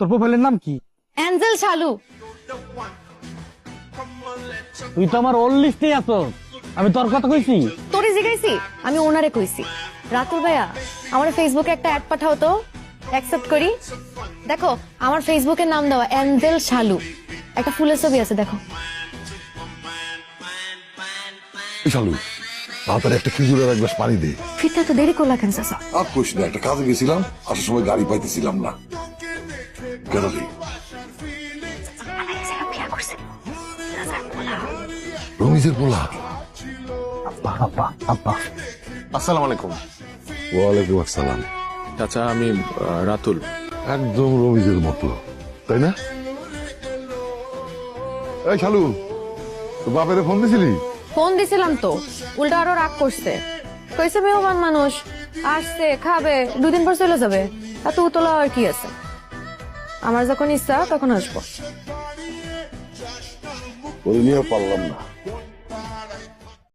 তোর প্রোফাইলের নাম কি? অ্যাঞ্জেল শালু। তুই তো আমার ওল্ড লিস্টে আছো আমি তোর কথা কইছি? তোরে জিগাইছি? আমি ওনারে কইছি। রাতুল ভাইয়া আমার ফেসবুকে একটা অ্যাড পাঠাও তো। অ্যাকসেপ্ট করি। দেখো আমার ফেসবুকের নাম দেওয়া অ্যাঞ্জেল শালু। একটা ফুলের ছবি আছে দেখো। শালু তাড়াতাড়ি একটা খেজুরের এক গ্লাস পানি দে। ফিরতে তো দেরি করলা কেন চাচা? আর কইস না একটা কাজে গেছিলাম আসার সময় গাড়ি পাইতেছিলাম না। কেন রে রমিজের পোলা। আব্বা আব্বা আব্বা। আসসালামু আলাইকুম ওয়ালাইকুম আসসালাম। চাচা আমি রাতুল। একদম রমিজের মতো তাই না? এই শালু বাপেরে ফোন দিছিলি? ফোন দিছিলাম তো উল্টা আরও রাগ করছে। কইছে মেহমান মানুষ আসছে খাবে দুদিন পর চলে যাবে। এত উতলা আর কি আছে? আমার যখন ইচ্ছা তখন আসব। ওই পারলাম না।